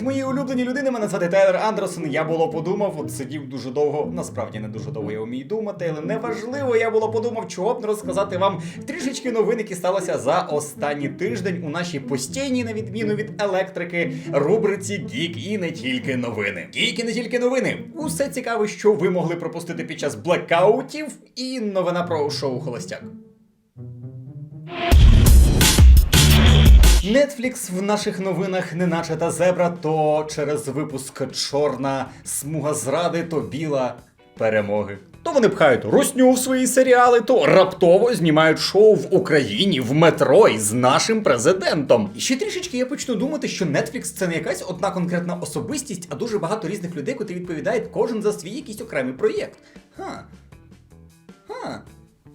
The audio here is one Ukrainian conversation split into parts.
Привіт, мої улюблені людини. Мене звати Тайлер Андерсон. Я було подумав, от сидів дуже довго. Насправді не дуже довго я вмію думати, але неважливо, я було подумав, чого б не розказати вам трішечки новин, які сталося за останній тиждень у нашій постійній, на відміну від електрики, рубриці Гік і не тільки новини. Гік і не тільки новини. Усе цікаве, що ви могли пропустити під час блекаутів, і новина про шоу Холостяк. Netflix в наших новинах не наче та зебра, то через випуск чорна смуга зради, то біла перемоги. То вони пхають русню в свої серіали, то раптово знімають шоу в Україні в метро із нашим президентом. І ще трішечки я почну думати, що Netflix це не якась одна конкретна особистість, а дуже багато різних людей, котрі відповідають кожен за свій якийсь окремий проєкт. Ха. Ха.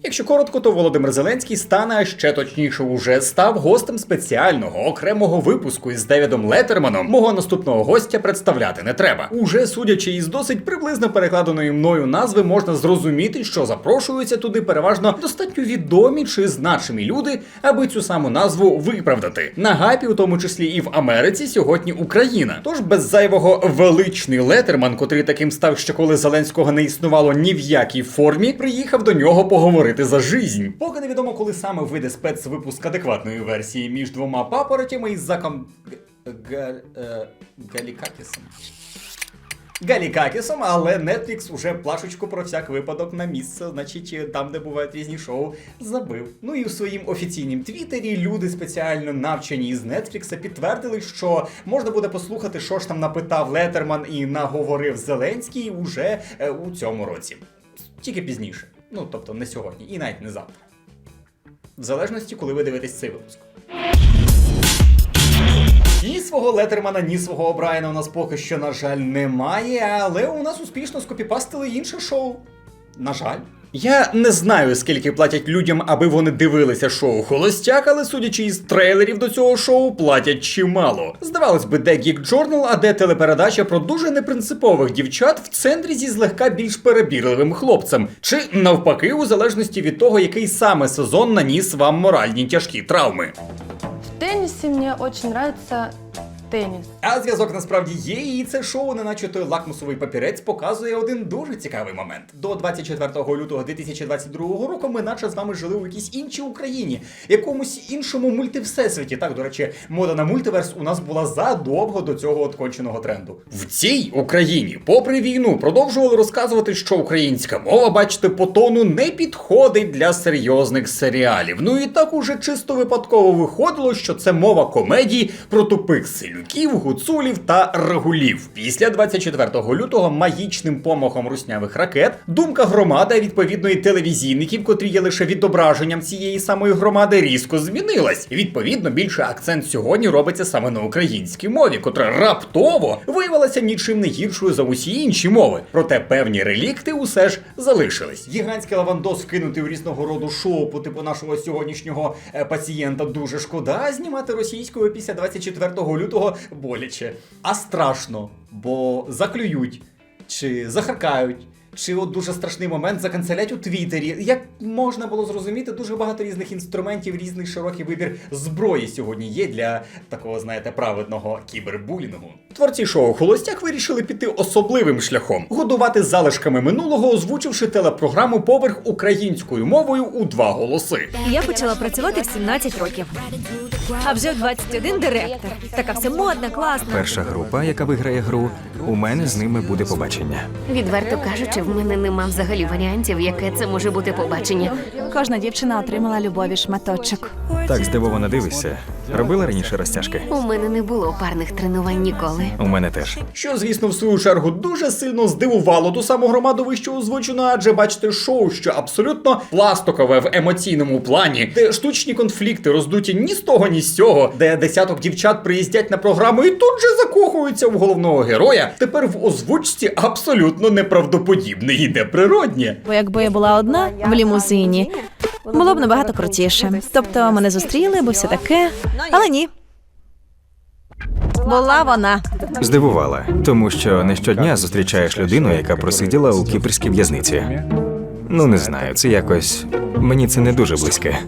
Якщо коротко, то Володимир Зеленський стане, а ще точніше, уже став гостем спеціального окремого випуску із Девідом Леттерманом. Мого наступного гостя представляти не треба. Уже судячи із досить приблизно перекладеної мною назви, можна зрозуміти, що запрошуються туди переважно достатньо відомі чи значимі люди, аби цю саму назву виправдати. На гайпі, у тому числі і в Америці, сьогодні Україна. Тож без зайвого величний Леттерман, котрий таким став, що коли Зеленського не існувало ні в якій формі, приїхав до нього поговорити за жизнь. Поки невідомо, коли саме вийде спецвипуск адекватної версії між двома папоротями із заком е, Галікакісом. Галікакісом, але Netflix уже плашечку про всяк випадок на місце, значить, там, де бувають різні шоу, забив. Ну і у своїм офіційнім твіттері люди спеціально навчені із Netflix підтвердили, що можна буде послухати, що ж там напитав Летерман і наговорив Зеленський уже е, у цьому році. Тільки пізніше. Ну, тобто не сьогодні, і навіть не завтра. В залежності, коли ви дивитесь цей випуск. Ні свого Летермана, ні свого Обрайна у нас поки що, на жаль, немає, але у нас успішно скопіпастили інше шоу. На жаль. Я не знаю, скільки платять людям, аби вони дивилися шоу Холостяк, але судячи із трейлерів до цього шоу, платять чимало. Здавалось би, де Geek Journal, а де телепередача про дуже непринципових дівчат в центрі зі злегка більш перебірливим хлопцем, чи навпаки, у залежності від того, який саме сезон наніс вам моральні тяжкі травми. В теннисе мне очень нравится теннис. А зв'язок насправді є, і це шоу, неначе той лакмусовий папірець, показує один дуже цікавий момент. До 24 лютого 2022 року ми наче з вами жили у якійсь іншій Україні, якомусь іншому мультивсесвіті. Так, до речі, мода на мультиверс у нас була задовго до цього от конченого тренду. В цій Україні, попри війну, продовжували розказувати, що українська мова, бачите, по тону не підходить для серйозних серіалів. Ну і так уже чисто випадково виходило, що це мова комедій про тупих селюків, гуцулів та рагулів. Після 24 лютого магічним помахом руснявих ракет думка громади, а відповідно і телевізійників, котрі є лише відображенням цієї самої громади, різко змінилась. Відповідно, більше акцент сьогодні робиться саме на українській мові, котра раптово виявилася нічим не гіршою за усі інші мови. Проте певні релікти усе ж залишились. Гігантський лавандос вкинутий у різного роду шоу по типу нашого сьогоднішнього е, пацієнта дуже шкода. Знімати російською після 24 лютого боляче. А страшно, бо заклюють чи захаркають. Чи от дуже страшний момент заканцелять у Твіттері. Як можна було зрозуміти, дуже багато різних інструментів, різний широкий вибір зброї сьогодні є для такого, знаєте, праведного кібербулінгу. Творці шоу Холостяк вирішили піти особливим шляхом годувати залишками минулого, озвучивши телепрограму поверх українською мовою у два голоси. Я почала працювати в 17 років. А вже в 21 директор. Така все модна, класна. Перша група, яка виграє гру, у мене з ними буде побачення. Відверто кажучи, в мене нема взагалі варіантів, яке це може бути побачення. Кожна дівчина отримала любові шматочок. Так здивовано дивишся. Робила раніше розтяжки? У мене не було парних тренувань ніколи. У мене теж. Що, звісно, в свою чергу дуже сильно здивувало ту саму громаду вище озвучено, адже бачите шоу, що абсолютно пластикове в емоційному плані, де штучні конфлікти роздуті ні з того, ні з цього, де десяток дівчат приїздять на програму і тут же закохуються в головного героя. Тепер в озвучці абсолютно неправдоподібне і неприроднє. Бо якби я була одна в лімузині, було б набагато крутіше. Тобто мене зустріли, бо все таке. Але ні. Була вона. Здивувала, тому що не щодня зустрічаєш людину, яка просиділа у кіпрській в'язниці. Ну не знаю, це якось мені це не дуже близьке.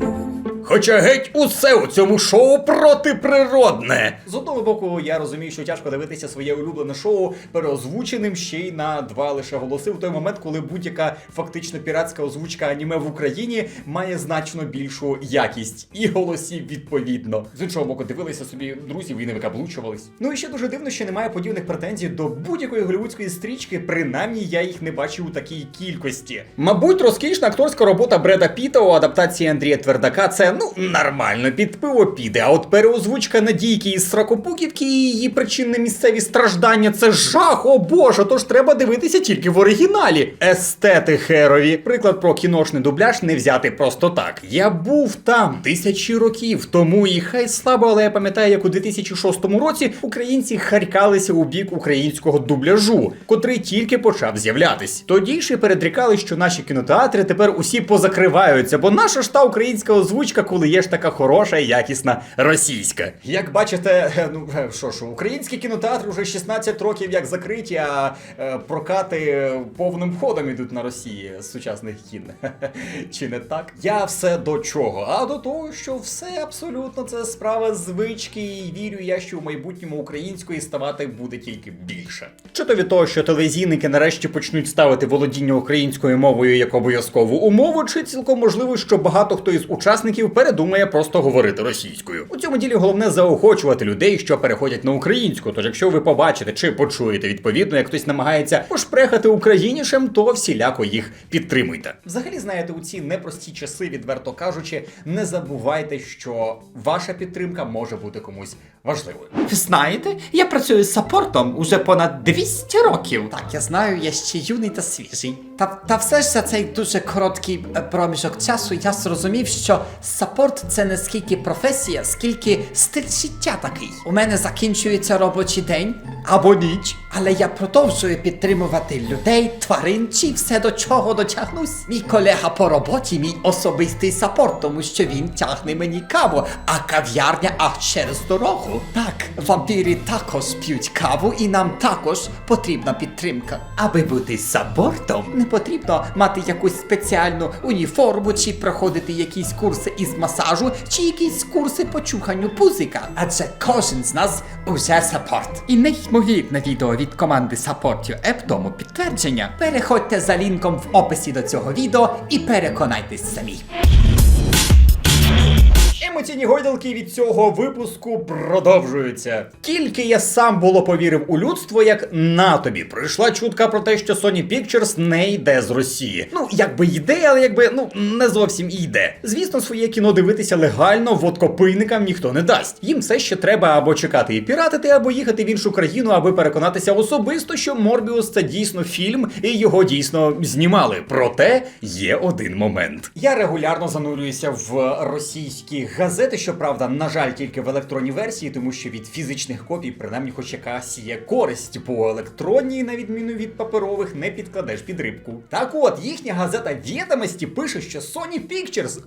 Хоча геть усе у цьому шоу протиприродне. З одного боку, я розумію, що тяжко дивитися своє улюблене шоу переозвученим ще й на два лише голоси в той момент, коли будь-яка фактично піратська озвучка аніме в Україні має значно більшу якість і голосів відповідно. З іншого боку, дивилися собі друзів і не викаблучувались. Ну і ще дуже дивно, що немає подібних претензій до будь-якої голівудської стрічки, принаймні я їх не бачив у такій кількості. Мабуть, розкішна акторська робота Бреда Піта у адаптації Андрія Твердака це ну нормально під пиво піде. А от переозвучка Надійки із Сракопуківки і її причинне місцеві страждання це жах, о боже, тож треба дивитися тільки в оригіналі. Естети херові. Приклад про кіношний дубляж не взяти просто так. Я був там тисячі років тому, і хай слабо, але я пам'ятаю, як у 2006 році українці харкалися у бік українського дубляжу, котрий тільки почав з'являтись. Тоді ж і передрікали, що наші кінотеатри тепер усі позакриваються, бо наша ж та українська озвучка, коли є ж така хороша і якісна російська. Як бачите, е, ну е, що ж, українські кінотеатри вже 16 років як закриті, а е, прокати повним ходом ідуть на Росії з сучасних кін. Чи не так? Я все до чого? А до того, що все абсолютно це справа звички, і вірю я, що в майбутньому української ставати буде тільки більше. Чи то від того, що телевізійники нарешті почнуть ставити володіння українською мовою як обов'язкову умову, чи цілком можливо, що багато хто із учасників передумає просто говорити російською. У цьому ділі головне заохочувати людей, що переходять на українську. Тож, якщо ви побачите чи почуєте відповідно, як хтось намагається пошпрехати українішем, то всіляко їх підтримуйте. Взагалі, знаєте, у ці непрості часи, відверто кажучи, не забувайте, що ваша підтримка може бути комусь важливою. Ви знаєте, я працюю з саппортом уже понад 200 років. Так, я знаю, я ще юний та свіжий. Та, та все ж за цей дуже короткий е, проміжок часу я зрозумів, що саппорт це не скільки професія, скільки стиль життя такий. У мене закінчується робочий день або ніч, але я продовжую підтримувати людей, тварин чи все до чого дотягнусь. Мій колега по роботі, мій особистий саппорт, тому що він тягне мені каву, а кав'ярня аж через дорогу. Так, вампіри також п'ють каву, і нам також потрібна підтримка. Аби бути саппортом, не потрібно мати якусь спеціальну уніформу чи проходити якісь курси із масажу, чи якісь курси по чуханню пузика. Адже кожен з нас уже саппорт. І неймовірне відео від команди саппортів Еп тому підтвердження. Переходьте за лінком в описі до цього відео і переконайтесь самі. Емоційні гойдалки від цього випуску продовжуються. Тільки я сам було повірив у людство, як на тобі прийшла чутка про те, що Sony Pictures не йде з Росії. Ну, якби йде, але якби ну не зовсім і йде. Звісно, своє кіно дивитися легально водкопийникам ніхто не дасть. Їм все ще треба або чекати і піратити, або їхати в іншу країну, аби переконатися особисто, що Морбіус це дійсно фільм, і його дійсно знімали. Проте є один момент. Я регулярно занурююся в російські газети, щоправда, на жаль, тільки в електронній версії, тому що від фізичних копій, принаймні, хоч якась є користь, бо електронні, на відміну від паперових, не підкладеш під рибку. Так от, їхня газета відомості пише, що Sony Pictures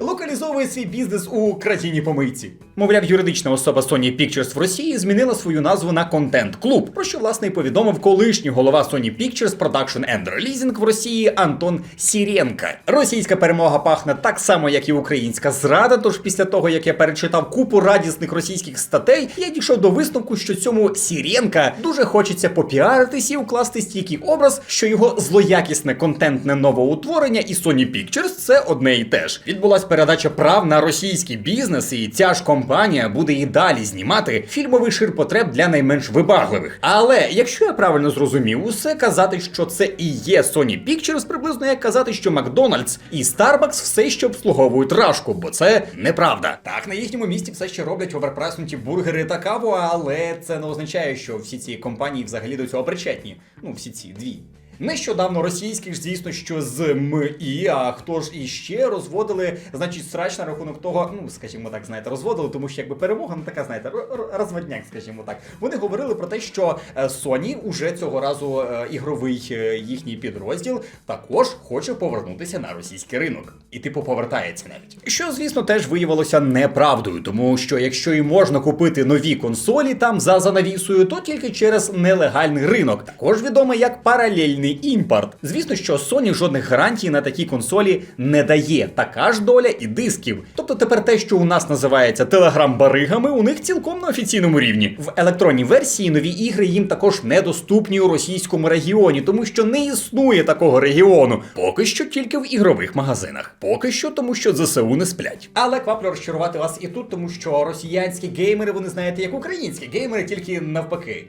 локалізовує свій бізнес у країні помийці. Мовляв, юридична особа Sony Pictures в Росії змінила свою назву на Content Club, про що власне і повідомив колишній голова Sony Pictures Production and Releasing в Росії Антон Сіренка. Російська перемога пахне так само, як і українська зрада. Тож після того, як я перечитав купу радісних російських статей, я дійшов до висновку, що цьому Сіренка дуже хочеться попіаритись і укласти стійкий образ, що його злоякісне контентне новоутворення і Sony Pictures це одне і те ж. Відбулась передача прав на російський бізнес, і ж компанія буде і далі знімати фільмовий ширпотреб для найменш вибагливих. Але якщо я правильно зрозумів, усе казати, що це і є Sony Pictures, приблизно як казати, що Макдональдс і Starbucks все ще обслуговують рашку, бо це неправда. Так, на їхньому місці все ще роблять оверпреснуті бургери та каву, але це не означає, що всі ці компанії взагалі до цього причетні. Ну, всі ці дві. Нещодавно російських, звісно, що з МІ, а хто ж іще розводили, значить, срач на рахунок того, ну скажімо так, знаєте, розводили, тому що якби перемога, ну така, знаєте, розводняк, скажімо так. Вони говорили про те, що е, Sony уже цього разу е, ігровий е, їхній підрозділ також хоче повернутися на російський ринок. І типу повертається навіть. Що, звісно, теж виявилося неправдою, тому що якщо і можна купити нові консолі там за занавісою, то тільки через нелегальний ринок, також відомий як паралельний подвійний імпорт. Звісно, що Sony жодних гарантій на такі консолі не дає. Така ж доля і дисків. Тобто тепер те, що у нас називається телеграм-баригами, у них цілком на офіційному рівні. В електронній версії нові ігри їм також недоступні у російському регіоні, тому що не існує такого регіону. Поки що тільки в ігрових магазинах. Поки що, тому що ЗСУ не сплять. Але кваплю розчарувати вас і тут, тому що росіянські геймери, вони знаєте, як українські геймери, тільки навпаки.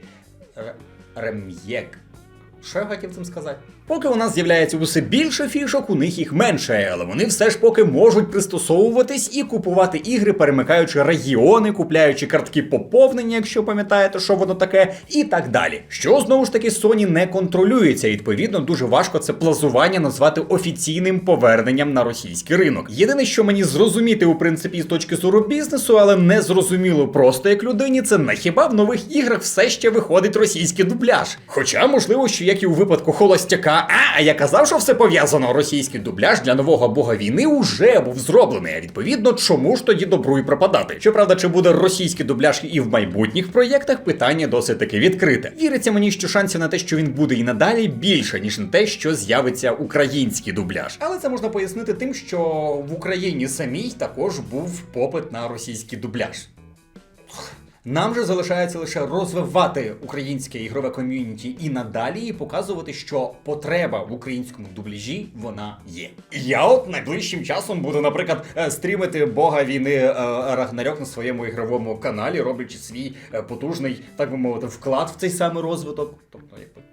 Рем'єк. Що я хотів цим сказати? Поки у нас з'являється усе більше фішок, у них їх менше, але вони все ж поки можуть пристосовуватись і купувати ігри, перемикаючи регіони, купляючи картки поповнення, якщо пам'ятаєте, що воно таке, і так далі. Що знову ж таки Sony не контролюється. Відповідно, дуже важко це плазування назвати офіційним поверненням на російський ринок. Єдине, що мені зрозуміти у принципі з точки зору бізнесу, але не зрозуміло просто як людині, це на хіба в нових іграх все ще виходить російський дубляж. Хоча, можливо, що як і у випадку холостяка, а, я казав, що все пов'язано. Російський дубляж для нового бога війни уже був зроблений. А відповідно, чому ж тоді добру і пропадати? Щоправда, чи буде російський дубляж і в майбутніх проєктах, питання досить таки відкрите. Віриться мені, що шансів на те, що він буде і надалі більше, ніж на те, що з'явиться український дубляж. Але це можна пояснити тим, що в Україні самій також був попит на російський дубляж. Нам же залишається лише розвивати українське ігрове ком'юніті і надалі і показувати, що потреба в українському дубляжі вона є. Я от найближчим часом буду, наприклад, е, стрімити бога війни е, Рагнарьок на своєму ігровому каналі, роблячи свій е, потужний, так би мовити, вклад в цей самий розвиток. Тобто, якби.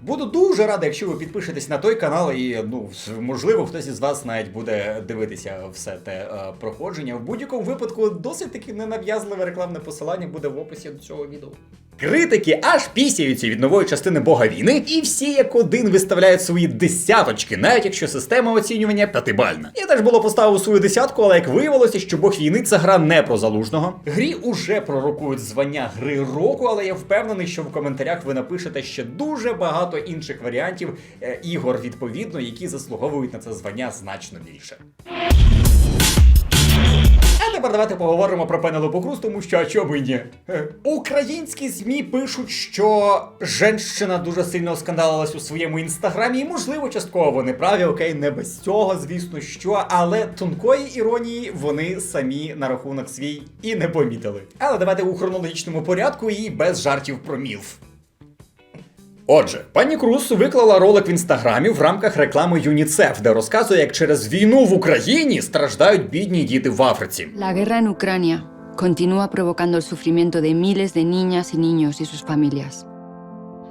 Буду дуже радий, якщо ви підпишетесь на той канал, і ну можливо, хтось із вас навіть буде дивитися все те е, проходження. В будь-якому випадку досить таки ненав'язливе рекламне посилання буде в описі до цього відео. Критики аж пісяються від нової частини Бога війни, і всі як один виставляють свої десяточки, навіть якщо система оцінювання п'ятибальна. Я теж було поставив свою десятку, але як виявилося, що Бог війни це гра не про залужного. Грі уже пророкують звання гри року, але я впевнений, що в коментарях ви напишете ще дуже багато інших варіантів е, ігор відповідно, які заслуговують на це звання значно більше. А тепер давайте поговоримо про Пенелопу Круз, тому що а чому ні? Е, Українські ЗМІ пишуть, що женщина дуже сильно оскандалилась у своєму інстаграмі, і можливо, частково вони праві, окей, не без цього, звісно, що, але тонкої іронії вони самі на рахунок свій і не помітили. Але давайте у хронологічному порядку і без жартів про мілф. Отже, пані Круз виклала ролик в інстаграмі в рамках реклами ЮНІЦЕФ, де розказує, як через війну в Україні страждають бідні діти в Африці. La guerra en Ucrania continúa provocando el sufrimiento de miles de niñas y niños y sus familias.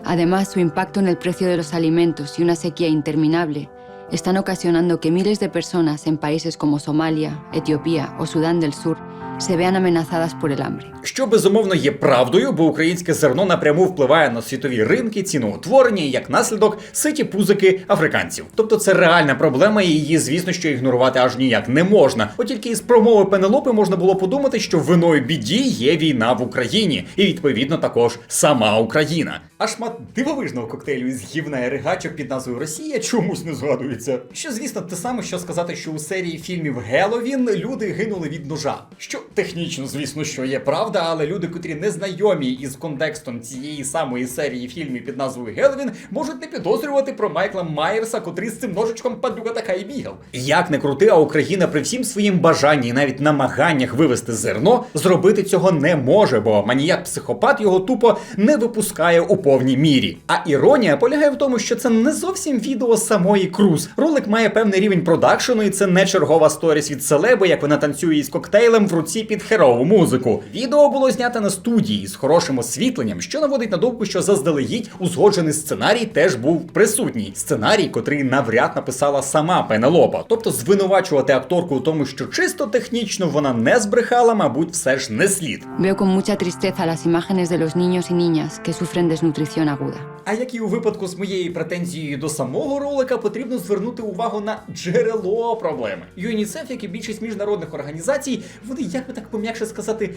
Además, su impacto en el precio de los alimentos y una sequía interminable están ocasionando que miles de personas en países como Somalia, Etiopía o Sudán del Sur se vean amenazadas por el hambre. Що безумовно є правдою, бо українське зерно напряму впливає на світові ринки, ціноутворення і як наслідок ситі пузики африканців. Тобто це реальна проблема, і її, звісно, що ігнорувати аж ніяк не можна. От тільки із промови Пенелопи можна було подумати, що виною біді є війна в Україні, і відповідно також сама Україна. А шмат дивовижного коктейлю із гівна ригачок під назвою Росія чомусь не згадується. Що, звісно, те саме, що сказати, що у серії фільмів Геловін люди гинули від ножа. Що технічно, звісно, що є правда, але люди, котрі не знайомі із контекстом цієї самої серії фільмів під назвою Геловін, можуть не підозрювати про Майкла Майерса, котрий з цим ножичком падлюка така і бігав. Як не крути, а Україна при всім своїм бажанні і навіть намаганнях вивести зерно зробити цього не може, бо маніяк-психопат його тупо не випускає у повній мірі. А іронія полягає в тому, що це не зовсім відео самої Круз. Ролик має певний рівень продакшену, і це не чергова сторіс від селеби, як вона танцює із коктейлем в руці під херову музику. Відео було знято на студії з хорошим освітленням, що наводить на думку, що заздалегідь узгоджений сценарій теж був присутній. Сценарій, котрий навряд написала сама Пенелопа. Тобто звинувачувати акторку у тому, що чисто технічно вона не збрехала, мабуть, все ж не слід. Veo con mucha tristeza las imágenes de los niños y niñas que sufren desnutrición aguda. А як і у випадку з моєю претензією до самого ролика, потрібно звернути увагу на джерело проблеми. ЮНІСЕФ, як і більшість міжнародних організацій, вони, як би так пом'якше сказати,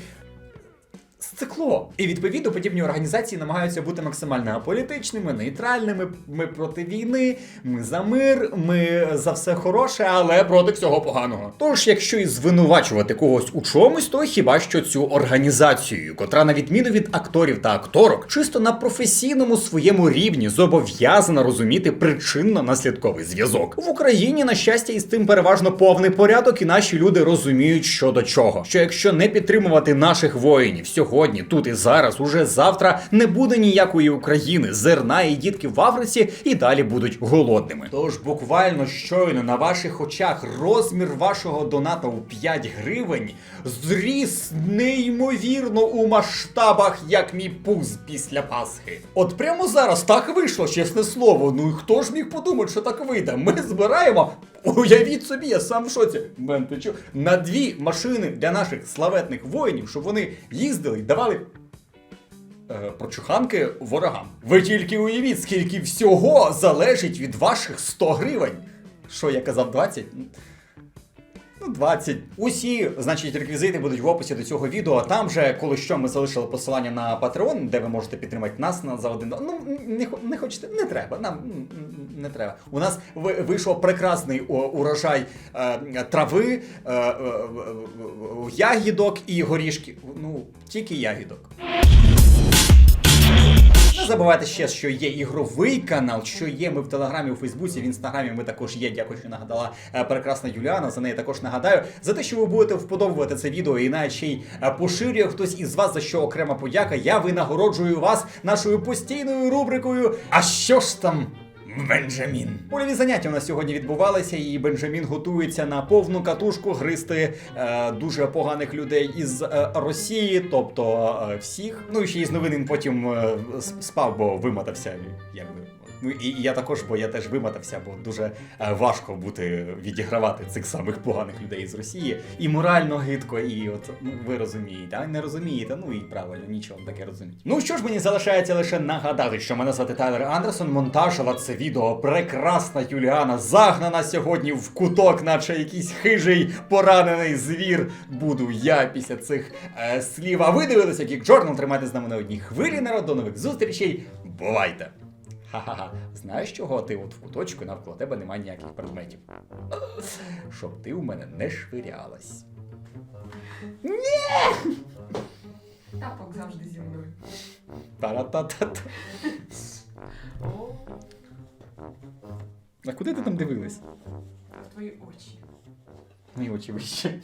стекло. І відповідно подібні організації намагаються бути максимально аполітичними, нейтральними. Ми проти війни, ми за мир, ми за все хороше, але проти всього поганого. Тож, якщо і звинувачувати когось у чомусь, то хіба що цю організацію, котра на відміну від акторів та акторок, чисто на професійному своєму рівні зобов'язана розуміти причинно-наслідковий зв'язок. В Україні, на щастя, із тим переважно повний порядок, і наші люди розуміють, що до чого. Що якщо не підтримувати наших воїнів сьогодні, тут і зараз, уже завтра не буде ніякої України, зерна і дітки в Африці і далі будуть голодними. Тож буквально щойно на ваших очах розмір вашого доната у 5 гривень зріс неймовірно у масштабах, як мій пуз після Пасхи. От прямо зараз так вийшло, чесне слово. Ну і хто ж міг подумати, що так вийде? Ми збираємо. Уявіть собі, я сам в шоці. Мен, ти чо? На дві машини для наших славетних воїнів, щоб вони їздили і давали е, прочуханки ворогам. Ви тільки уявіть, скільки всього залежить від ваших 100 гривень. Що я казав, 20? Ну, 20. Усі, значить, реквізити будуть в описі до цього відео. Там же, коли що, ми залишили посилання на Patreon, де ви можете підтримати нас на за один. Ну, не, не хочете, не треба. Нам не треба. У нас ви- вийшов прекрасний урожай е, трави, е, е, е, е, ягідок і горішки. Ну, тільки ягідок. Забувайте ще, що є ігровий канал, що є ми в Телеграмі, у Фейсбуці, в Інстаграмі ми також є. Дякую, що нагадала е, прекрасна Юліана. За неї також нагадаю. За те, що ви будете вподобувати це відео і навіть ще й е, поширює хтось із вас, за що окрема подяка. Я винагороджую вас нашою постійною рубрикою. А що ж там? Бенджамін. Польові заняття у нас сьогодні відбувалися, і Бенджамін готується на повну катушку гристи е, дуже поганих людей із е, Росії, тобто е, всіх. Ну і ще із новин він потім е, спав, бо вимотався. Якби. Ну і, і я також, бо я теж вимотався, бо дуже е, важко бути відігравати цих самих поганих людей з Росії. І морально гидко, і от ну ви розумієте, а не розумієте. Ну і правильно, нічого таке розуміти. Ну що ж мені залишається лише нагадати, що мене звати Тайлер Андерсон. Монтажила це відео прекрасна Юліана, загнана сьогодні в куток, наче якийсь хижий поранений звір. Буду я після цих е, слів. А ви дивилися, як Джорнал тримайте з нами на одній хвилі народ. До нових зустрічей. Бувайте! Ха-ха-ха. Знаєш чого ти от в куточку навколо тебе немає ніяких предметів. Щоб ти у мене не швирялась. Ні! Тапок завжди зі мною. Та-ра-та-та-та. А куди ти там дивилась? В твої очі. Мої очі вище.